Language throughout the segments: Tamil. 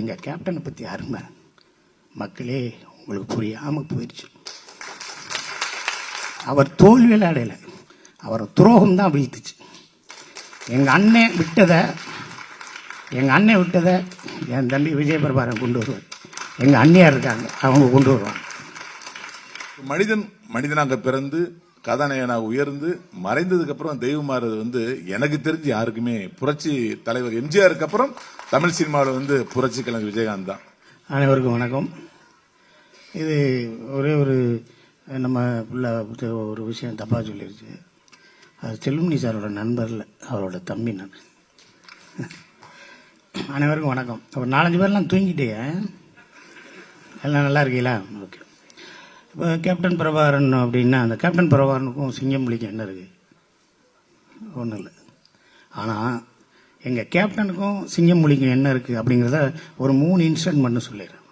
எங்கள் கேப்டனை பற்றி அருமை. மக்களே உங்களுக்கு புரியாமல் போயிடுச்சு அவர் தோல்வியில் அடையலை. அவர் துரோகம் தான் வீழ்த்துச்சு. எங்கள் அண்ணன் விட்டதை எங்கள் அண்ணன் விட்டதை என் தம்பி விஜயபிரபாரன் கொண்டு வருவார். எங்கள் அண்ணியார் இருக்காங்க அவங்க கொண்டு வருவாங்க. மனிதன் மனிதனாக பிறந்து கதாநாயகனாக உயர்ந்து மறைந்ததுக்கு அப்புறம் தெய்வமாறது வந்து எனக்கு தெரிஞ்சு யாருக்குமே புரட்சி தலைவர் எம்ஜிஆருக்கு அப்புறம் தமிழ் சினிமாவில் வந்து புரட்சி கலைஞர் விஜயகாந்த் தான். அனைவருக்கும் வணக்கம். இது ஒரே ஒரு நம்ம பிள்ளை ஒரு விஷயம் தப்பாக சொல்லிருச்சு. அது செல்லுமணி சாரோட நண்பரில் அவரோட தம்பி நான் அனைவருக்கும் வணக்கம். ஒரு நாலஞ்சு பேர்லாம் தூங்கிட்டே எல்லாம் நல்லா இருக்கீங்களா? ஓகே. இப்போ கேப்டன் பிரபாகரன் அப்படின்னா அந்த கேப்டன் பிரபாகரனுக்கும் சிங்கம்புலிக்கும் என்ன இருக்குது ஒன்றும் இல்லை. ஆனால் எங்கள் கேப்டனுக்கும் சிங்கமொழிக்கும் என்ன இருக்குது அப்படிங்கிறத ஒரு மூணு இன்சிடென்ட் மட்டும் சொல்லிடுறேன்.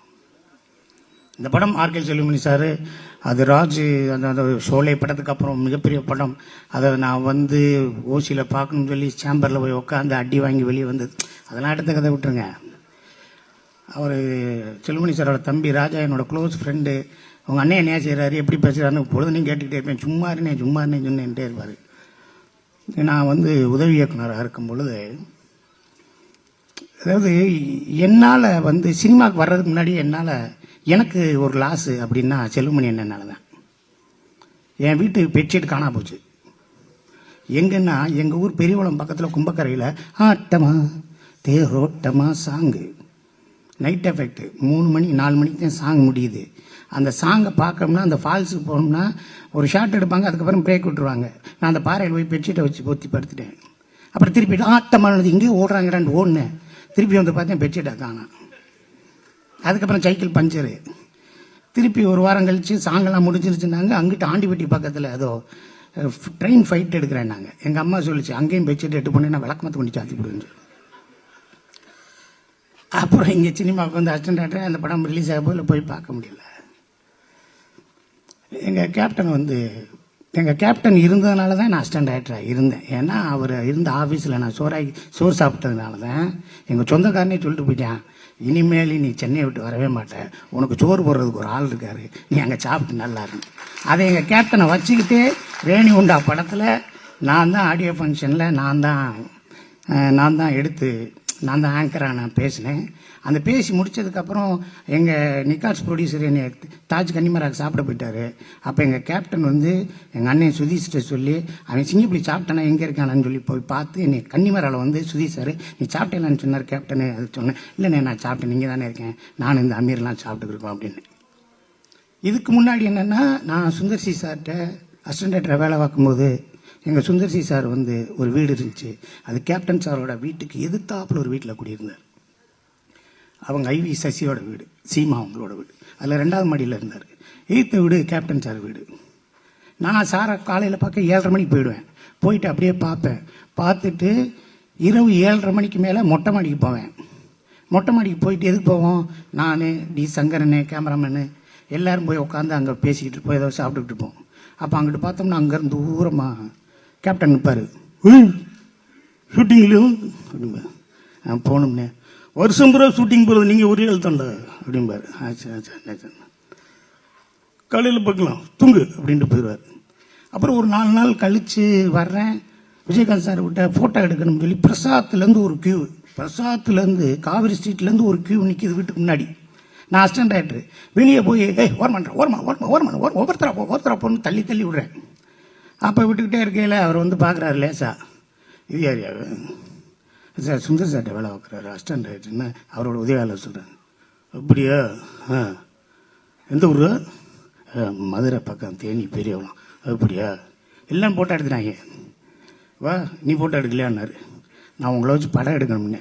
இந்த படம் ஆர்கே செல்லுமணி சார் அது ராஜ் அந்த அந்த ஷோலே படத்துக்கு அப்புறம் மிகப்பெரிய படம். அதை நான் வந்து ஓசியில் பார்க்கணும்னு சொல்லி சேம்பரில் போய் உட்காந்து அடி வாங்கி வெளியே வந்தது. அதெல்லாம் எடுத்த கதை விட்டுருங்க. அவர் செல்லுமணி சாரோட தம்பி ராஜா என்னோட க்ளோஸ் ஃப்ரெண்டு உங்கள் அண்ணன் என்ன செய்கிறாரு எப்படி பேசுகிறாருன்னு பொழுதுனையும் கேட்டுக்கிட்டே இருப்பேன் சும்மா இருந்தேன் சும்மா இருந்தேன் சொன்னேன்ட்டே இருப்பார். நான் வந்து உதவி இயக்குனராக இருக்கும் பொழுது அதாவது என்னால் வந்து சினிமாவுக்கு வர்றதுக்கு முன்னாடி என்னால் எனக்கு ஒரு லாஸு அப்படின்னா செல்லுமணி என்னன்னால தான் என் வீட்டு பெட்ஷீட் காணா போச்சு. எங்கன்னா எங்கள் ஊர் பெரியவளம் பக்கத்தில் கும்பக்கரையில் ஆட்டமா தேரோட்டமா சாங்கு நைட் எஃபெக்ட் மூணு மணி நாலு மணிக்கு தான் சாங் முடியுது. அந்த சாங்கை பார்க்கணும்னா அந்த ஃபால்ஸுக்கு போகணும்னா ஒரு ஷார்ட் எடுப்பாங்க அதுக்கப்புறம் பிரேக் விட்டுருவாங்க. நான் அந்த பாறையில் போய் பெட்ஷீட்டை வச்சு பொத்தி படுத்துட்டேன். அப்புறம் திருப்பி ஆட்டமானது இங்கேயும் ஓடுறாங்கடான்னு ஓடினேன் திருப்பி வந்து பார்த்தேன் பெட்ஷீட்டை காணும் அதுக்கப்புறம் சைக்கிள் பஞ்சரு. திருப்பி ஒரு வாரம் கழிச்சு சாங்கெல்லாம் முடிஞ்சிருச்சுனாங்க அங்கிட்டு ஆண்டிபட்டி பக்கத்தில் ஏதோ ட்ரெயின் ஃபைட் எடுக்கிறேன் நாங்கள் எங்கள் அம்மா சொல்லிச்சு அங்கேயும் பெட்ஷீட் எட்டு பண்ணி நான் விளக்கமத்து பண்ணி சாத்தி விடுவேன் அப்புறம் இங்கே சினிமாவுக்கு வந்து அசிஸ்டன்ட் அந்த படம் ரிலீஸ் ஆக போதில் போய் பார்க்க முடியல. எங்கள் கேப்டன் வந்து எங்கள் கேப்டன் இருந்ததுனால தான் நான் அசிஸ்டன்ட் டைரக்டராக இருந்தேன். ஏன்னா அவர் இருந்த ஆஃபீஸில் நான் சோறாகி சோறு சாப்பிட்டதுனால தான் எங்கள் சொந்தக்காரனே சொல்லிட்டு போயிட்டான் இனிமேல் நீ சென்னையை விட்டு வரவே மாட்டேன் உனக்கு சோறு போடுறதுக்கு ஒரு ஆள் இருக்காரு. நீ அங்கே சாப்பிட்டு நல்லா இருக்கும் அதை எங்கள் கேப்டனை வச்சுக்கிட்டு ரேணி உண்டா படத்தில் நான் தான் ஆடியோ ஃபங்க்ஷனில் நான் தான் நான் தான் எடுத்து நான் தான் ஆங்கராக நான் பேசினேன். அந்த பேசி முடிச்சதுக்கப்புறம் எங்கள் நிக்காஸ் ப்ரொடியூசர் என்னை தாஜ் கன்னிமராக்கு சாப்பிட போயிட்டாரு. அப்போ எங்கள் கேப்டன் வந்து எங்கள் அண்ணன் சுதீஷ்ட சொல்லி அவன் சிங்கப்பிடி சாப்பிட்டானா? எங்கே இருக்கானான்னு சொல்லி போய் பார்த்து என்னை கன்னிமராவில் வந்து சுதீஷ் சார் நீ சாப்பிட்டேலான்னு சொன்னார் கேப்டனு அது சொன்னேன் இல்லைண்ணே நான் சாப்பிட்டேன். நீங்கள் தானே இருக்கேன். நான் இந்த அமீர்லாம் சாப்பிட்டுருக்கோம் அப்படின்னு. இதுக்கு முன்னாடி என்னென்னா நான் சுந்தர்சி சார்கிட்ட அசிஸ்டன்ட் வேலை பார்க்கும்போது எங்கள் சுந்தர்சி சார் வந்து ஒரு வீடு இருந்துச்சு. அது கேப்டன் சாரோட வீட்டுக்கு எதிர்த்தாப்புல ஒரு வீட்டில் குடியிருந்தார். அவங்க ஐவி சசியோட வீடு சீமா அவங்களோட வீடு. அதில் ரெண்டாவது மாடியில் இருந்தார். எய்த்த வீடு கேப்டன் சார் வீடு. நான் சாரை காலையில் பார்க்க ஏழரை மணிக்கு போயிடுவேன். போயிட்டு அப்படியே பார்ப்பேன். பார்த்துட்டு இரவு ஏழரை மணிக்கு மேலே மொட்டை மாடிக்கு போவேன். மொட்டை மாடிக்கு போயிட்டு எதுக்கு போவோம்? நான் டி சங்கரனு கேமராமேனு எல்லோரும் போய் உட்காந்து அங்கே பேசிக்கிட்டு இருப்போம். ஏதோ சாப்பிட்டுக்கிட்டு இருப்போம். அப்போ அங்கிட்டு பார்த்தோம்னா அங்கேருந்து தூரமாக கேப்டன் நிற்பார் ஷூட்டிங்லையும் அப்படிம்பார் போகணும்னே. வருஷம் பூரா ஷூட்டிங் போகிறது நீங்கள் ஒரே எழுத்தண்ட அப்படிம்பார். ஆச்சு ஆச்சு ஆச்சு காலையில் பார்க்கலாம். தூங்கு அப்படின்ட்டு போயிடுவார். அப்புறம் ஒரு நாலு நாள் கழித்து வர்றேன். விஜயகாந்த் சார் விட்ட ஃபோட்டோ எடுக்கணும்னு சொல்லி பிரசாத்லேருந்து ஒரு கியூ பிரசாத்லேருந்து காவிரி ஸ்ட்ரீட்லேருந்து ஒரு கியூ நிற்கிது வீட்டுக்கு முன்னாடி. நான் அசிஸ்டன்ட் ஆகிட்டு வெளியே போய் ஏய் ஓரமாட்டேன் ஓரமா ஓரமா ஓரமா ஓர ஒவ்வொருத்தரா போ ஒவ்வொருத்தரா போன்னு தள்ளி தள்ளி விடுறேன். அப்போ விட்டுக்கிட்டே இருக்கையில் அவர் வந்து பார்க்குறாரு லேசா. இது ஏரியாவு சார் சுந்தர் சார்ட்ட வேலை பார்க்குறாரு. அசிஸ்டன்ட் டைரக்டர்னு அவரோட உதவியாளர் சொல்கிறேன் அப்படியா? ஆ. எந்த ஊர்? மதுரை பக்கம் தேனி பெரியவளம். அப்படியா? எல்லாம் போட்டோ எடுத்துட்டாங்க. வா நீ போட்டோ எடுக்கலையான்னாரு. நான் உங்களை வச்சு படம் எடுக்கணும்னே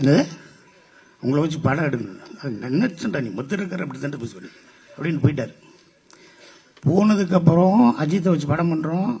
என்னது? உங்களை வச்சு படம் எடுக்கணும். அது நீ மதுரை இருக்கிற அப்படி தான் பேசுவேன் அப்படின்னு போயிட்டார். போனதுக்கப்புறம் அஜித்தை வச்சு படம் பண்ணுறோம்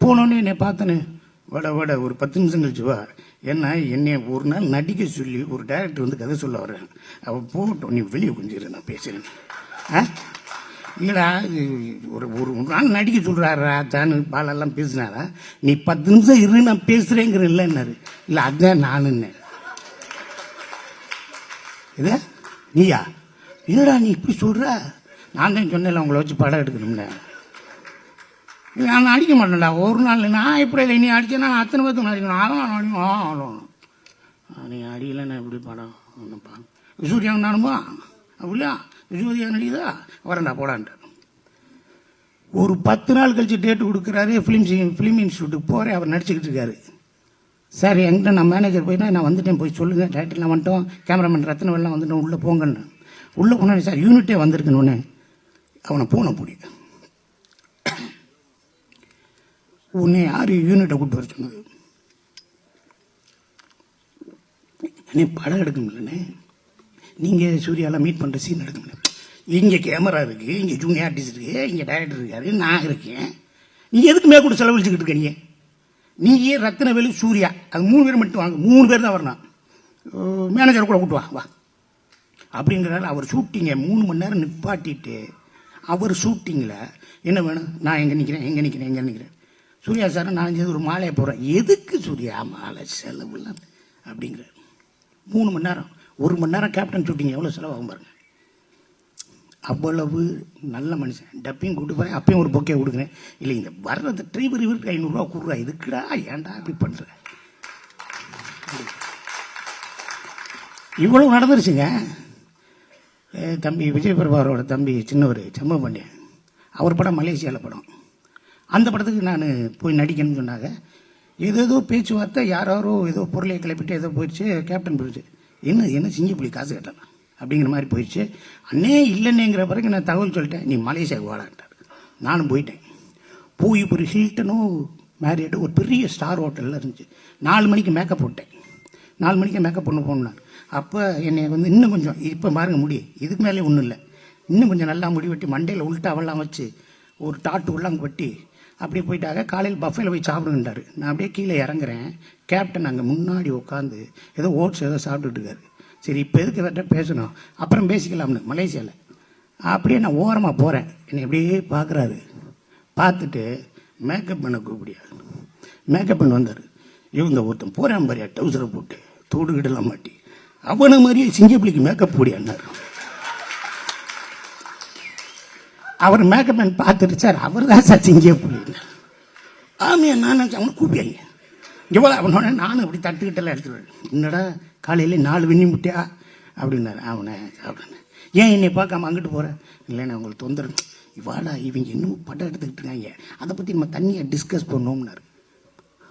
போனோன்னே என்னை பார்த்தேன்னு வட வட ஒரு பத்து நிமிஷம் கழிச்சு வா. என்ன என்னை ஒரு நாள் நடிக்க சொல்லி ஒரு டைரக்டர் வந்து கதை சொல்ல வர்றேன் அவள் போகட்டும் நீ வெளியே கொஞ்சம் நான் பேசுகிறேன் ஆ? இல்லைடா இது ஒரு ஒரு நாள் நடிக்க சொல்கிறாரா தானு பாலெல்லாம் பேசினாரா? நீ பத்து நிமிஷம் இரு நான் பேசுகிறேங்கிற இல்லைன்னாரு இல்லை அதுதான் நானுன்னு இது? நீயா? இல்லைடா நீ இப்படி சொல்கிற நான் தான் சொன்னேன் உங்களை வச்சு படம் எடுக்கணும்னு. நான் அடிக்க மாட்டேன்டா. ஒரு நாள் நான் எப்படி இல்லை நீ அடித்தேன்னா நான் அத்தனை பேர்த்துக்கு அடிக்கணும் அதான் அடிக்கணும் ஆ அவ்வளோ நீ அடிக்கலைன்னா எப்படி படம் ஒன்றுப்பா சூர்யா நானுமா அப்படியா? சூர்யா நடிக்குதா? வரேன்டா போடான்ட்டு ஒரு பத்து நாள் கழிச்சு டேட்டு கொடுக்குறாரு ஃபிலிம் ஃபிலிம் இன்ஸ்டியூட்டுக்கு போகிறேன் அவர் நடிச்சுக்கிட்டு இருக்காரு. சார் என்கிட்ட நான் மேனேஜர் போயிட்டா நான் வந்துட்டேன். போய் சொல்லுங்கள் டேரக்டர்லாம் வந்துட்டோம். கேமராமேன் ரத்ன வெள்ளம் வந்துட்டோம். உள்ளே போங்கன்னு. உள்ளே போனேன் சார் யூனிட்டே வந்திருக்குன்னு அவனை பூனை பிடிக்கும். உன்னை யார் யூனிட்டை கூப்பிட்டு வர சொன்னது அண்ணே படம் எடுக்க முடியலண்ணே நீங்கள் சூர்யாலாம் மீட் பண்ணுற சீன் எடுக்க முடியல இங்கே கேமரா இருக்குது இங்கே ஜூனியர் ஆர்டிஸ்ட் இருக்குது இங்கே டைரக்டர் இருக்காரு நான் இருக்கேன். நீ எதுக்கு கூட செலவழிச்சுக்கிட்டு இருக்க நீயே நீ ரத்னவேலு சூர்யா. அது மூணு பேர் மட்டும் வாங்க. மூணு பேர் தான் வரணும். மேனேஜர் கூட கூட்டு வா வா. அப்படிங்கிறாரு அவர் ஷூட்டிங்கை மூணு மணி நேரம் நிப்பாட்டிட்டு அவர் ஷூட்டிங்கில் என்ன வேணும்? நான் எங்கே நிற்கிறேன் எங்கே நிற்கிறேன் எங்கே நிற்கிறேன் சூர்யா சார் நான் இங்க ஒரு மாலையை போடுறேன். எதுக்கு சூர்யா? மாலை செலவுலாம் அப்படிங்கிறார் மூணு மணி நேரம். ஒரு மணி நேரம் கேப்டன் ஷூட்டிங் எவ்வளோ செலவாகும் பாருங்கள் அவ்வளவு நல்ல மனுஷன். டப்பையும் கூட்டு போகிறேன் அப்பயும் ஒரு பொக்கே கொடுக்குறேன். இல்லை இந்த வர்றது டிரைவர் இவருக்கு ஐநூறுரூவா கொடுறா. இதுக்குடா ஏன்டா அப்படி பண்ணுற இவ்வளவு நடந்துருச்சுங்க. தம்பி விஜய் பிரபாரோட தம்பி சின்னவர் செம்ம பாண்டியன். அவர் படம் மலேசியாவில் படம். அந்த படத்துக்கு நான் போய் நடிக்கணும்னு சொன்னாங்க. ஏதேதோ பேச்சுவார்த்தை யாரோ ஏதோ பொருளை கிளப்பிட்டு ஏதோ போயிடுச்சு கேப்டன் போயிடுச்சு. என்ன என்ன புள்ளி காசு கட்டலாம்? அப்படிங்கிற மாதிரி போயிடுச்சு. அண்ணே இல்லைன்னேங்கிற பிறகு நான் தகவல் சொல்லிட்டேன் நீ மலேசியாவுக்கு வாடான்ட்டார் நானும் போயிட்டேன். போய் ஒரு ஹில்டனும் மேரியட் ஒரு பெரிய ஸ்டார் ஹோட்டலில் இருந்துச்சு. நாலு மணிக்கு மேக்கப் போட்டேன். நாலு மணிக்கு மேக்கப் பண்ண போனான் அப்போ என்னை வந்து இன்னும் கொஞ்சம் இப்போ பாருங்க முடி இதுக்கு மேலே ஒன்றும் இல்லை. இன்னும் கொஞ்சம் நல்லா முடி வெட்டி மண்டையில் உள்டாவெல்லாம் வச்சு ஒரு டாட்டு உள்ளாங்க வெட்டி அப்படி போயிட்டாக்க காலையில் பஃபேல போய் சாப்பிடுங்கன்றாரு. நான் அப்படியே கீழே இறங்குறேன். கேப்டன் அங்கே முன்னாடி உட்காந்து ஏதோ ஓட்ஸ் ஏதோ சாப்பிட்டுட்டு இருக்காரு. சரி இப்போ எதுக்கு எதாட்ட பேசணும்? அப்புறம் பேசிக்கலாம்னு மலேசியாவில் அப்படியே நான் ஓரமாக போகிறேன் என்னை அப்படியே பார்க்குறாரு பார்த்துட்டு மேக்கப் பண்ண கூப்பிடியா மேக்கப் பண்ண வந்தார். இவங்க ஒருத்தன் போகிறேன் பாரியா டவுசரை போட்டு தோடு கிடலாம் மாட்டி அவனை மாதிரியே சிங்கப்பிள்ளைக்கு மேக்கப் போடியான்னார். அவர் மேக்கமேன் பார்த்துட்டு சார் அவர் தான் சார் சிங்கப்புள்ளி ஆமையா நான் அவனை கூப்பியாங்க எவ்வளோ அவனோட நானும் அப்படி தட்டுக்கிட்டெல்லாம் எடுத்துருவேன். என்னடா காலையில் நாலு வெண்ணி முட்டியா? அப்படின்னாரு. அவனை அப்படின்னு ஏன் என்னை பார்க்காம அங்கிட்டு போகிறேன் இல்லைண்ணா உங்களுக்கு தொந்தரவு. இவாடா இவங்க இன்னும் படம் எடுத்துக்கிட்டு இருக்காங்க. அதை பற்றி நம்ம தண்ணியை டிஸ்கஸ் பண்ணோம்னாரு.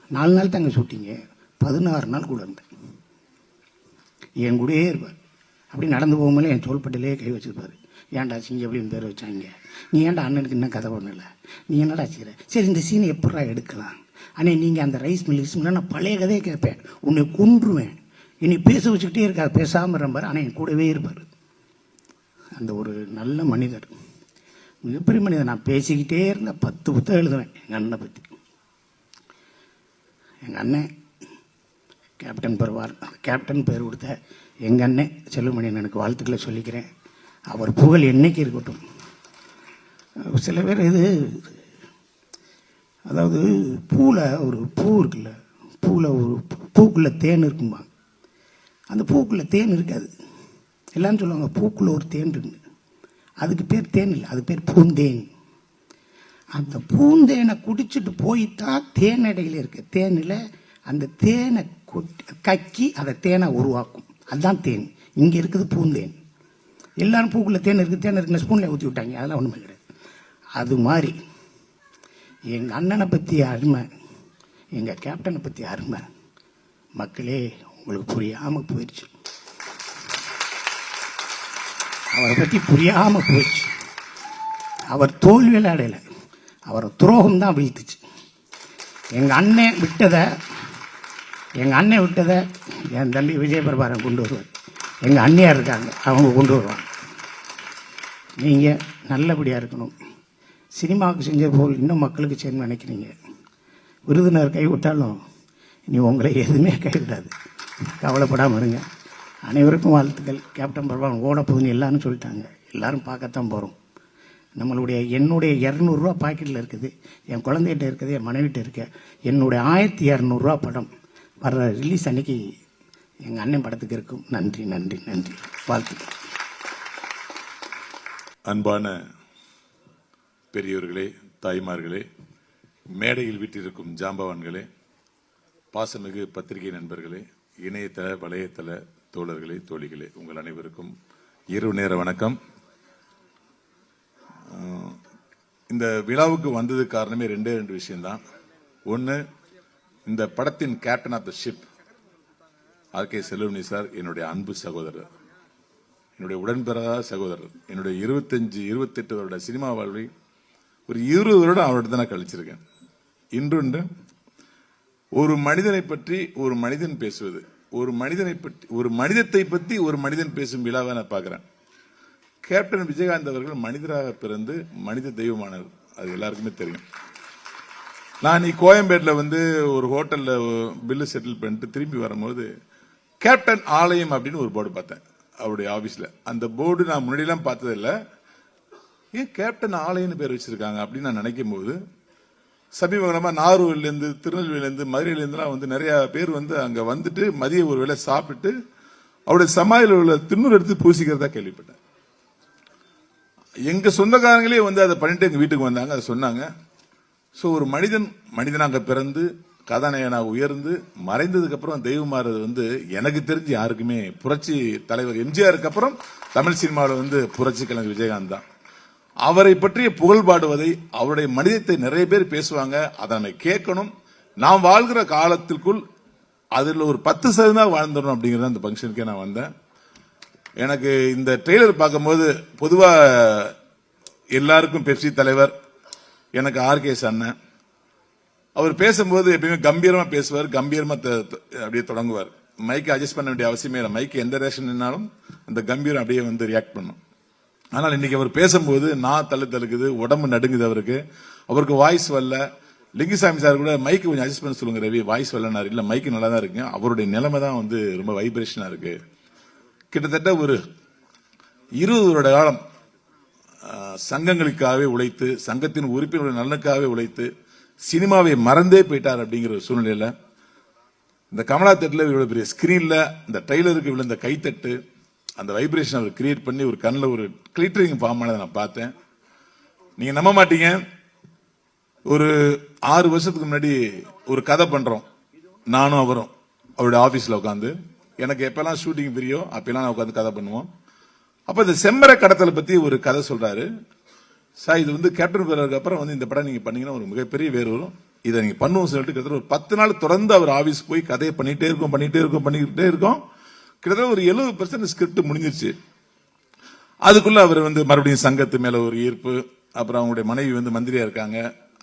நாலு நாள் தாங்க ஷூட்டிங்க பதினாறு நாள் கூட இருந்தேன். என் கூடயே இருப்பார். அப்படி நடந்து போகும்போது என் தோள்பட்டிலே கை வச்சிருப்பாரு. ஏன்டா சிங்க அப்படின்னு பேர் வச்சாங்க? நீ ஏன்டா அண்ணனுக்கு இன்னும் கதை பண்ணலை? நீ என்னடா செய்கிற சரி இந்த சீனை எப்படா எடுக்கலாம்? அண்ணே நீங்கள் அந்த ரைஸ் மில் ரைஸ் நான் பழைய கதையை கேட்பேன். உன்னை கொன்றுவேன். இனி பேச வச்சுக்கிட்டே இருக்காது பேசாமல் இருப்பார் ஆனால் என் கூடவே இருப்பார். அந்த ஒரு நல்ல மனிதர். மிகப்பெரிய மனிதர். நான் பேசிக்கிட்டே இருந்த பத்து புத்தகம் எழுதுவேன் எங்கள் அண்ணனை பற்றி எங்கள் அண்ணன் கேப்டன் பெறுவார் கேப்டன் பேர் கொடுத்த எங்கள் அண்ணன் செல்லுமணியன் எனக்கு வாழ்த்துக்களை சொல்லிக்கிறேன். அவர் புகழ் என்னைக்கு இருக்கட்டும். சில பேர் இது அதாவது பூவில் ஒரு பூ இருக்குல்ல பூவில் ஒரு பூக்குள்ள தேன் இருக்குமா அந்த பூக்குள்ளே தேன் இருக்காது. எல்லாரும் சொல்லுவாங்க பூக்குள்ளே ஒரு தேன் இருக்கு. அதுக்கு பேர் தேன் இல்லை அது பேர் பூந்தேன். அந்த பூந்தேனை குடிச்சிட்டு போய்த்தான் தேனடையில் இருக்க. தேனில் அந்த தேனை கொட்டி கக்கி அதை தேனை உருவாக்கும். அதுதான் தேன். இங்கே இருக்குது பூந்தேன். எல்லாரும் பூக்குள்ள தேன் இருக்குது தேன் இருக்குன்னு ஸ்பூனில் ஊற்றி விட்டாங்க. அதெல்லாம் ஒன்றுமே கிடையாது. அது மாதிரி எங்கள் அண்ணனை பற்றி அருமை எங்கள் கேப்டனை பற்றி அருமை மக்களே உங்களுக்கு புரியாமல் போயிடுச்சு அவரை பற்றி புரியாமல் போயிடுச்சு அவர் தோல்வியில் அடையலை அவரை துரோகம் தான் வீழ்த்துச்சு. எங்கள் அண்ணன் விட்டதை எங்கள் அண்ணன் விட்டதை என் தம்பி விஜயபிரபாரன் கொண்டு வருவார். எங்கள் அண்ணியார் இருக்காங்க. அவங்க கொண்டு வருவாங்க. நீங்கள் நல்லபடியாக இருக்கணும். சினிமாவுக்கு செஞ்ச போல் இன்னும் மக்களுக்கு செய்யணும்னு நினைக்கிறீங்க. விருதுநர் கைவிட்டாலும் நீ உங்களை எதுவுமே கைவிடாது கவலைப்படாமல் இருங்க. அனைவருக்கும் வாழ்த்துக்கள். கேப்டன் பிரபாகரன் ஓட போகுதுன்னு எல்லாரும் சொல்லிட்டாங்க. எல்லாரும் பார்க்கத்தான் போகிறோம் நம்மளுடைய என்னுடைய இரநூறுவா பாக்கெட்டில் இருக்குது. என் குழந்தைகிட்ட இருக்குது என் மனைவிட்ட இருக்க. என்னுடைய ஆயிரத்தி இரநூறுவா படம் வர்ற ரிலீஸ் அன்னைக்கு எங்கள் அண்ணன் படத்துக்கு இருக்கும். நன்றி நன்றி நன்றி. வாழ்த்துக்கள் அன்பான பெரியோர்களே தாய்மார்களே மேடையில் வீட்டிருக்கும் ஜாம்பவான்களே பாசமிகு பத்திரிகை நண்பர்களே இணையதள வலையதள தோழர்களே தோழிகளே உங்கள் அனைவருக்கும் இரவு நேர வணக்கம். இந்த விழாவுக்கு வந்தது காரணமே ரெண்டே ரெண்டு விஷயம்தான். ஒன்று இந்த படத்தின் captain of the ship R. K. Selvamani sir என்னுடைய அன்பு சகோதரர். என்னுடைய உடன்பிறதா சகோதரர். என்னுடைய இருபத்தஞ்சு இருபத்தெட்டு வருட சினிமா வாழ்வை ஒரு இருபது வருடம் அவர்கிட்ட தான் நான் கழிச்சிருக்கேன். இன்றொன்று ஒரு மனிதனை பற்றி ஒரு மனிதன் பேசுவது ஒரு மனிதனை பற்றி ஒரு மனிதத்தை பற்றி ஒரு மனிதன் பேசும் விழாவை நான் பார்க்குறேன். கேப்டன் விஜயகாந்த் அவர்கள் மனிதராக பிறந்து மனித தெய்வமானவர் அது எல்லாருக்குமே தெரியும். நான் நீ கோயம்பேட்டில் வந்து ஒரு ஹோட்டலில் பில்லு செட்டில் பண்ணிட்டு திரும்பி வரும்போது கேப்டன் ஆலயம் அப்படின்னு ஒரு போர்டு பார்த்தேன் அவருடைய ஆபீஸ்ல. அந்த போர்டு நான் முன்னாடிலாம் பார்த்ததில்ல. ஏன் கேப்டன் ஆலயம்னு பேர் வச்சிருக்காங்க அப்படின்னு நான் நினைக்கும் போது சமீப காலமா நாகர்கோவில்ல இருந்து இருந்து மதுரையில இருந்துலாம் வந்து நிறைய பேர் வந்து அங்க வந்துட்டு மதிய ஒரு வேளை சாப்பிட்டு அவருடைய சமாதியில் உள்ள திண்ணூர் எடுத்து பூசிக்கிறதா கேள்விப்பட்டேன். எங்க சொந்தக்காரங்களே வந்து அதை பண்ணிட்டு எங்க வீட்டுக்கு வந்தாங்க அதை சொன்னாங்க. ஸோ ஒரு மனிதன் மனிதனாக பிறந்து கதாநாயகனாக உயர்ந்து மறைந்ததுக்கு அப்புறம் தெய்வமாறது வந்து எனக்கு தெரிஞ்சு யாருக்குமே புரட்சி தலைவர் எம்ஜிஆருக்கு அப்புறம் தமிழ் சினிமாவில் வந்து புரட்சி கலைஞர் விஜயகாந்த் தான். அவரை பற்றிய புகழ் பாடுவதை அவருடைய மனிதத்தை நிறைய பேர் பேசுவாங்க. அதை நம்ம கேட்கணும். நாம் வாழ்கிற காலத்திற்குள் அதில் ஒரு பத்து சதவீதம் வாழ்ந்துடணும் அப்படிங்கிறது அந்த ஃபங்க்ஷனுக்கே நான் வந்தேன். எனக்கு இந்த ட்ரெய்லர் பார்க்கும்போது பொதுவாக எல்லாருக்கும் பெப்சி தலைவர் எனக்கு ஆர்கே அண்ணன் அவர் பேசும்போது எப்பயுமே கம்பீரமா பேசுவார் கம்பீரமா அப்படியே தொடங்குவார். மைக்கை அட்ஜஸ்ட் பண்ண வேண்டிய அவசியமே இல்லை. மைக்கு எந்த ரேஷன் நின்னாலும் அந்த கம்பீரம் அப்படியே வந்து ரியாக்ட் பண்ணும். ஆனால் இன்னைக்கு அவர் பேசும்போது நான் தள்ளு தழுக்குது உடம்பு நடுங்குது அவருக்கு. அவருக்கு வாய்ஸ் வரல. லிங்குசாமி சார் கூட மைக்கு கொஞ்சம் அட்ஜஸ்ட் பண்ண சொல்லுங்க ரவி வாய்ஸ் வரலனாரு இல்ல மைக்கு நல்லா தான் இருக்குங்க அவருடைய நிலைமை தான் வந்து ரொம்ப வைப்ரேஷனா இருக்கு. கிட்டத்தட்ட ஒரு இருபது வருட காலம் சங்கங்களுக்காகவே உழைத்து சங்கத்தின் உறுப்பினர்கள் நலனுக்காகவே உழைத்து சினிமாவை மறந்தே போயிட்டார் அப்படிங்கிற ஒரு சூழ்நிலையில இந்த கமலா தட்டில் இவ்வளவு பெரிய ஸ்கிரீன்ல இந்த ட்ரெய்லருக்கு விழுந்த கைத்தட்டு அந்த வைப்ரேஷன் அவர் கிரியேட் பண்ணி ஒரு கண்ணில் ஒரு கிளிட்டரிங் ஃபார்ம் ஆனதை நான் பார்த்தேன். நீங்க நம்ப மாட்டீங்க. ஒரு ஆறு வருஷத்துக்கு முன்னாடி ஒரு கதை பண்றோம். நானும் அவரும் அவருடைய ஆபீஸ்ல உட்காந்து. எனக்கு எப்பெல்லாம் ஷூட்டிங் பிரியோ அப்பெல்லாம் நான் உட்காந்து கதை பண்ணுவோம். அப்ப இந்த செம்மர கடத்தலை பத்தி ஒரு கதை சொல்றாரு. சார் இது வந்து கேப்டன் பிறருக்கு அப்புறம் வந்து இந்த படம் நீங்க பண்ணீங்கன்னா ஒரு மிகப்பெரிய வேறு வரும் இதை நீங்க பண்ணுவோம் சொல்லிட்டு கிட்டத்தட்ட ஒரு பத்து நாள் தொடர்ந்து அவர் ஆபீஸ் போய் கதையை பண்ணிட்டே இருக்கோம் பண்ணிட்டே இருக்கோம் பண்ணிக்கிட்டே இருக்கோம். கிட்டத்தட்ட ஒரு எழுபது பர்சன்ட் ஸ்கிரிப்ட் முடிஞ்சிருச்சு. அதுக்குள்ள அவர் வந்து மறுபடியும் சங்கத்து மேல ஒரு ஈர்ப்பு அப்புறம் அவங்களுடைய மனைவி வந்து மந்திரியா இருக்காங்க.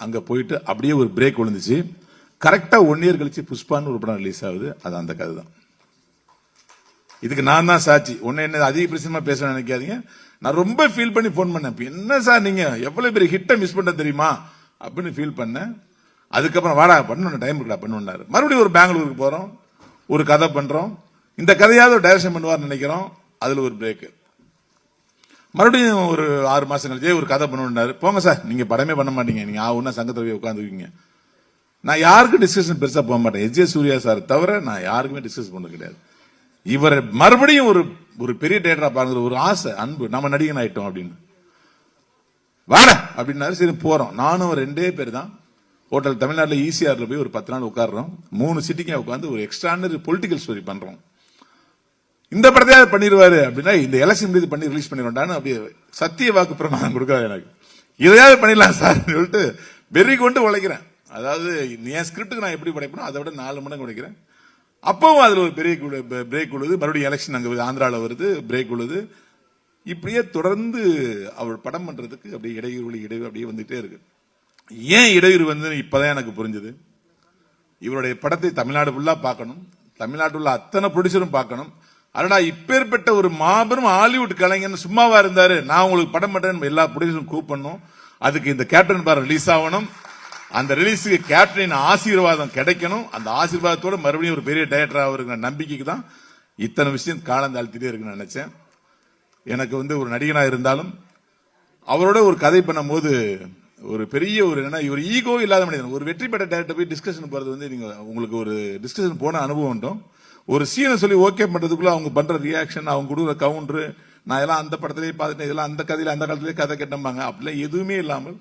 அங்க போயிட்டு அப்படியே ஒரு பிரேக் விழுந்துச்சு. கரெக்டா ஒன் இயர் கழிச்சு புஷ்பான்னு ஒரு படம் ரிலீஸ் ஆகுது. அது அந்த கதை தான் இதுக்கு நான் தான் சாட்சி. ஒன்னு என்ன அதிக பிரச்சனை பேச நினைக்காதீங்க. நான் ரொம்ப ஃபீல் பண்ணி ஃபோன் பண்ணேன். என்ன சார் நீங்க? எவ்வளவு பெரிய ஹிட்டை மிஸ் பண்ண தெரியுமா? அப்படின்னு ஃபீல் பண்ணேன். அதுக்கப்புறம் வாடா பண்ணணும் டைம் இருக்கா பண்ணுனாரு மறுபடியும் ஒரு பெங்களூருக்கு போறோம். ஒரு கதை பண்றோம். இந்த கதையாவது டைரக்ஷன் பண்ணுவார்னு நினைக்கிறோம். அதுல ஒரு பிரேக் மறுபடியும் ஒரு ஆறு மாசம் கழிச்சே ஒரு கதை பண்ணுனாரு போங்க சார் நீங்க படமே பண்ண மாட்டீங்க. நீங்க ஆகுன்னா சங்கத்தில் போய் உட்காந்துருக்கீங்க நான் யாருக்கும் டிஸ்கஷன் பெருசா போக மாட்டேன். எஜே சூர்யா சார் தவிர நான் யாருக்குமே டிஸ்கஸ் பண்ணது கிடையாது. இவரை மறுபடியும் ஒரு ஒரு பெரிய டேட்டரா பாருங்கிற ஒரு ஆசை அன்பு. நம்ம நடிகன் ஆயிட்டோம் அப்படின்னு. வாட அப்படின்னாரு. சரி போறோம். நானும் ரெண்டே பேர் தான். ஹோட்டல் தமிழ்நாட்டில் ஈசிஆர்ல போய் ஒரு பத்து நாள் உட்கார்றோம். மூணு சிட்டிக்கே உட்காந்து ஒரு எக்ஸ்ட்ரானரி பொலிட்டிக்கல் ஸ்டோரி பண்றோம். இந்த படத்தையாவது பண்ணிடுவாரு அப்படின்னா இந்த எலெக்ஷன் மீது பண்ணி ரிலீஸ் பண்ணிடுவான்னு அப்படியே சத்திய வாக்கு பிரமாணம் கொடுக்காது எனக்கு. இதையாவது பண்ணிடலாம் சார்? சொல்லிட்டு வெறி கொண்டு உழைக்கிறேன். அதாவது என் ஸ்கிரிப்டுக்கு நான் எப்படி படைப்பேனோ அதை விட நாலு மடங்கு உழைக்கிறேன். அப்பவும் அதுல ஒரு பெரிய பிரேக் உழுது மறுபடியும் எலெக்ஷன் அங்க ஆந்திரால வருது பிரேக் உழுது. இப்படியே தொடர்ந்து அவர் படம் பண்றதுக்கு அப்படியே இடையூறு இடையூறு அப்படியே வந்துட்டே இருக்கு. ஏன் இடையூறு வந்து இப்பதான் எனக்கு புரிஞ்சது. இவருடைய படத்தை தமிழ்நாடு ஃபுல்லா பார்க்கணும். தமிழ்நாட்டில் உள்ள அத்தனை ப்ரொடியூசரும் பார்க்கணும். அடடா இப்பேற்பட்ட ஒரு மாபெரும் ஹாலிவுட் கலைஞன் சும்மாவா இருந்தாரு. நான் உங்களுக்கு படம் பண்றேன் எல்லா ப்ரொடியூசரும் கூப்பிடணும். அதுக்கு இந்த கேப்டன் பார் ரிலீஸ் ஆகணும். அந்த ரிலீஸுக்கு கேப்டனின் ஆசீர்வாதம் கிடைக்கணும். அந்த ஆசீர்வாதத்தோட மறுபடியும் ஒரு பெரிய டைரக்டர் ஆகுற நம்பிக்கைக்கு தான் இத்தனை விஷயம் காலம் தாழ்த்திட்டே இருக்குன்னு நினைச்சேன். எனக்கு வந்து ஒரு நடிகனாக இருந்தாலும் அவரோட ஒரு கதை பண்ணும்போது ஒரு பெரிய ஒரு என்ன ஒரு ஈகோ இல்லாத மனிதன். ஒரு வெற்றி பெற்ற டேரக்டர் போய் டிஸ்கஷன் போறது வந்து நீங்க உங்களுக்கு ஒரு டிஸ்கஷன் போன அனுபவம்ட்டும் ஒரு சீனை சொல்லி ஓகே பண்றதுக்குள்ள அவங்க பண்ற ரியாக்ஷன் அவங்க கொடுக்குற கவுண்டர் நான் இதெல்லாம் அந்த படத்திலேயே பார்த்துட்டேன் இதெல்லாம் அந்த கதையில அந்த காலத்திலேயே கதை கேட்டம்பாங்க. அப்படிலாம் எதுவுமே இல்லாமல்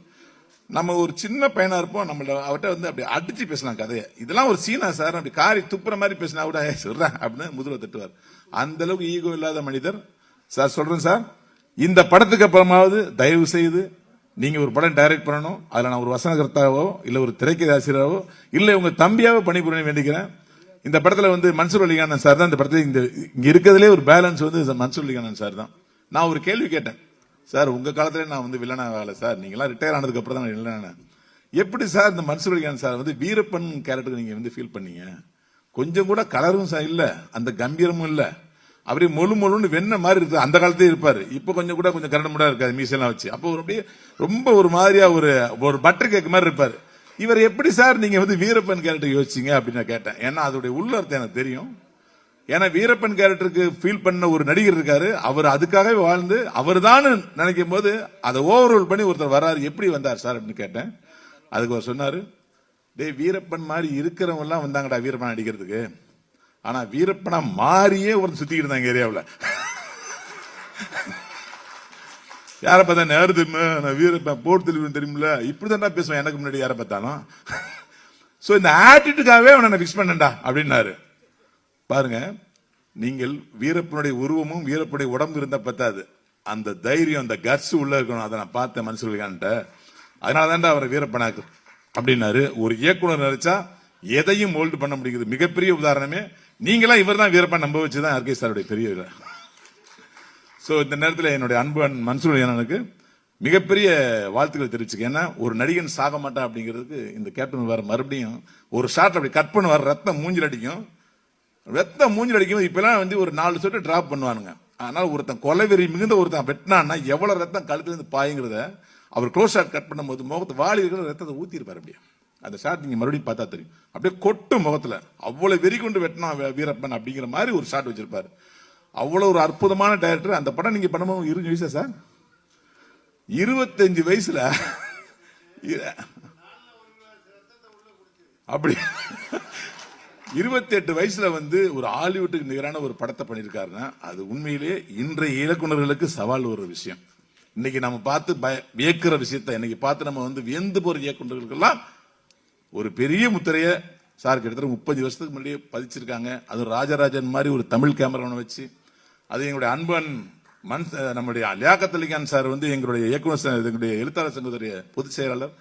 நம்ம ஒரு சின்ன பையனா இருப்போம் நம்மள அவர்கிட்ட வந்து அப்படி அடிச்சு பேசலாம் கதையை. இதெல்லாம் ஒரு சீனா சார் அப்படி காரி துப்புற மாதிரி பேசினா கூட சொல்றேன் அப்படின்னு முதுகுல தட்டுவார். அந்த அளவுக்கு ஈகோ இல்லாத மனிதர். சார் சொல்றேன் சார் இந்த படத்துக்கு அப்புறமாவது தயவு செய்து நீங்க ஒரு படம் டைரக்ட் பண்ணணும். அதுல நான் ஒரு வசனகர்த்தாவோ இல்ல ஒரு திரைக்கதை ஆசிரியராவோ இல்ல உங்க தம்பியாவோ பணிபுரிய வேண்டிக்கிறேன். இந்த படத்துல வந்து மன்சூர் அலிகானன் சார் தான் இந்த படத்துல இந்த இங்க இருக்கிறதுலே ஒரு பேலன்ஸ் வந்து மன்சூர் அலிகானன் சார் தான். நான் ஒரு கேள்வி கேட்டேன். சார் உங்க காலத்துல நான் வந்து வில்லனா ஆகலை சார். நீங்க எல்லாம் ரிட்டையர் ஆனதுக்கு அப்புறம் தான் நான் எப்படி சார் இந்த மன்சூர் அலிகான் சார் வந்து வீரப்பன் கேரக்டர் நீங்க வந்து ஃபீல் பண்ணீங்க? கொஞ்சம் கூட கலரும் சார் இல்ல. அந்த கம்பீரமும் இல்ல. அப்படியே மொழு மொழுன்னு வெண்ண மாதிரி இருக்கு. அந்த காலத்திலே இருப்பாரு. இப்ப கொஞ்சம் கூட கொஞ்சம் கரண்டமுடாக இருக்காது மீசெல்லாம் வச்சு. அப்போ ஒரு அப்படியே ரொம்ப ஒரு மாதிரியா ஒரு ஒரு பட்டர் கேக் மாதிரி இருப்பாரு. இவர் எப்படி சார் நீங்க வந்து வீரப்பன் கேரக்டர் யோசிச்சீங்க அப்படின்னு நான் கேட்டேன். ஏன்னா அதோடைய உள்ளர்த்தம் எனக்கு தெரியும். ஏன்னா வீரப்பன் கேரக்டருக்கு ஃபீல் பண்ண ஒரு நடிகர் இருக்காரு. அவர் அதுக்காகவே வாழ்ந்து அவர் தான் நினைக்கும் போது அதை ஓவர் பண்ணி ஒருத்தர் வர்றாரு. எப்படி வந்தார் சார் அப்படின்னு கேட்டேன். அதுக்கு அவர் சொன்னாரு டேய் வீரப்பன் மாதிரி இருக்கிறவங்க எல்லாம் வந்தாங்கடா வீரப்பன் அடிக்கிறதுக்கு. ஆனா வீரப்பனா மாறியே ஒருத்தர் சுத்திக்கிட்டு இருந்தாங்க ஏரியாவில். யாரை பார்த்தா நேரு தெரியுமா? நான் வீரப்பன் போர் தெளிவு தெரியுமில்ல. இப்படிதான் பேசுவேன். எனக்கு முன்னாடி யாரை பார்த்தாலும். ஸோ இந்த ஆட்டிட்டுக்காகவே அவனை ஃபிக்ஸ் பண்ணேன்டா அப்படின்னாரு. பாருங்க நீங்கள் வீரப்பனுடைய உருவமும் வீரப்பனுடைய உடம்பு இருந்தா பத்தாது. அந்த தைரியம் அந்த கட்ஸ் உள்ள இருக்கணும். அதை நான் பார்த்தேன் மனசுலிகான்ட்ட அதனால தான்டா அவரை வீரப்பனாக்கு அப்படின்னாரு. ஒரு இயக்குனர் நினைச்சா எதையும் மோல்டு பண்ண முடியுது. மிகப்பெரிய உதாரணமே நீங்களாம் இவர் தான் வீரப்பன் நம்ப வச்சுதான் ஆர்கே சாருடைய பெரிய ஸோ இந்த நேரத்தில் என்னுடைய அன்பு அண்ணன் மன்சூர் எனக்கு மிகப்பெரிய வாழ்த்துக்கள் தெரிவிச்சுக்க ஏன்னா ஒரு நடிகன் சாக மாட்டான் அப்படிங்கிறதுக்கு இந்த கேப்டன் வர மறுபடியும் ஒரு ஷார்ட் அப்படி கட் பண்ண வர ரத்தம் மூஞ்சில் அடிக்கும். ரத்தம் மூஞ்சில் அடிக்கும் இப்பெல்லாம் வந்து ஒரு நாலு சொட்டு டிராப் பண்ணுவானுங்க. ஆனால் ஒருத்தன் கொலைவெறி மிகுந்த ஒருத்தன் வெட்டினான்னா எவ்வளோ ரத்தம் கழுத்துலேருந்து பாயுங்கிறத அவர் க்ளோஸ் ஷாட் கட் பண்ணும்போது முகத்து வாலி இருக்கிற ரத்தத்தை ஊற்றிருப்பார் அப்படியே. அந்த ஷாட் நீங்கள் மறுபடியும் பார்த்தா தெரியும். அப்படியே கொட்டும் முகத்தில். அவ்வளோ வெறி கொண்டு வெட்டினா வீரப்பன் அப்படிங்கிற மாதிரி ஒரு ஷாட் வச்சிருப்பார். அவ்வளோ ஒரு அற்புதமான டைரக்டர் அந்த படம் நீங்கள் பண்ணும்போது இருபது வயசா சார்? இருபத்தஞ்சு வயசில் அப்படி. இருபத்தி எட்டு வயசுல வந்து ஒரு ஹாலிவுட்டுக்கு நிகரான ஒரு படத்தை பண்ணியிருக்காருன்னா அது உண்மையிலேயே இன்றைய இயக்குனர்களுக்கு சவால் ஒரு விஷயம். இன்னைக்கு நம்ம பார்த்து பய- வியக்கிற விஷயத்த இன்னைக்கு பார்த்து நம்ம வந்து வியந்து போற இயக்குனர்களுக்கெல்லாம் ஒரு பெரிய முத்திரைய சார் கிட்டத்தட்ட முப்பது வருஷத்துக்கு முன்னாடியே பதிச்சிருக்காங்க. அது ராஜராஜன் மாதிரி ஒரு தமிழ் கேமராவை வச்சு அது எங்களுடைய அன்பன் மன் நம்முடைய லியாக்கத்தலிகான் சார் வந்து எங்களுடைய இயக்குனர் எங்களுடைய எழுத்தாளர் சங்கத்துடைய பொதுச் செயலாளர்.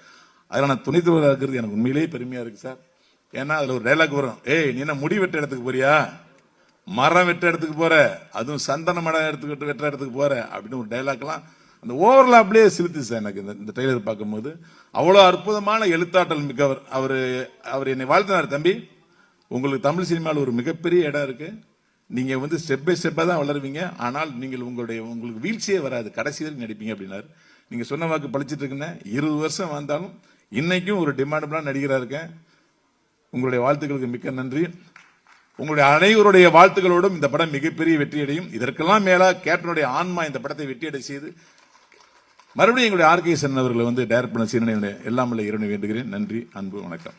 அதில் நான் துணைத்தலைவராக இருக்கிறது எனக்கு உண்மையிலேயே பெருமையா இருக்கு சார். ஏன்னா அதுல ஒரு டைலாக் வரும். ஏய் நீ என்ன முடி வெட்ட இடத்துக்கு போறியா? மரம் வெட்ட இடத்துக்கு போற. அதுவும் சந்தன மரம் எடுத்துக்கிட்டு வெட்ட இடத்துக்கு போற அப்படின்னு ஒரு டைலாக்லாம் அந்த ஓவரில் அப்படியே சார் எனக்கு இந்த இந்த டெய்லர் பார்க்கும்போது. அவ்வளோ அற்புதமான எழுத்தாற்றல் மிக்கவர். அவர் அவர் என்னை வாழ்த்தினார் தம்பி. உங்களுக்கு தமிழ் சினிமாவில் ஒரு மிகப்பெரிய இடம் இருக்குது நீங்கள் வந்து ஸ்டெப் பை ஸ்டெப்பாக தான் வளருவீங்க. ஆனால் நீங்கள் உங்களுடைய உங்களுக்கு வீழ்ச்சியே வராது. கடைசி வரைக்கும் நடிப்பீங்க அப்படின்னாரு. நீங்கள் சொன்ன வாக்கு பழிச்சிட்டு இருக்குன்னு இருபது வருஷம் வந்தாலும் இன்னைக்கும் ஒரு டிமாண்டபிளாக நடிகராக இருக்கேன். உங்களுடைய வாழ்த்துக்களுக்கு மிக்க நன்றி. உங்களுடைய அனைவருடைய வாழ்த்துக்களோடும் இந்த படம் மிகப்பெரிய வெற்றியடையும். இதற்கெல்லாம் மேலா கேப்டனுடைய ஆன்மா இந்த படத்தை வெற்றியடை செய்து மறுபடியும் எங்களுடைய ஆர்கே சன் அவர்களை வந்து டைரக்ட் பண்ண சீரனை எல்லாம் இல்லை இறைவனை வேண்டுகிறேன். நன்றி அன்பு வணக்கம்.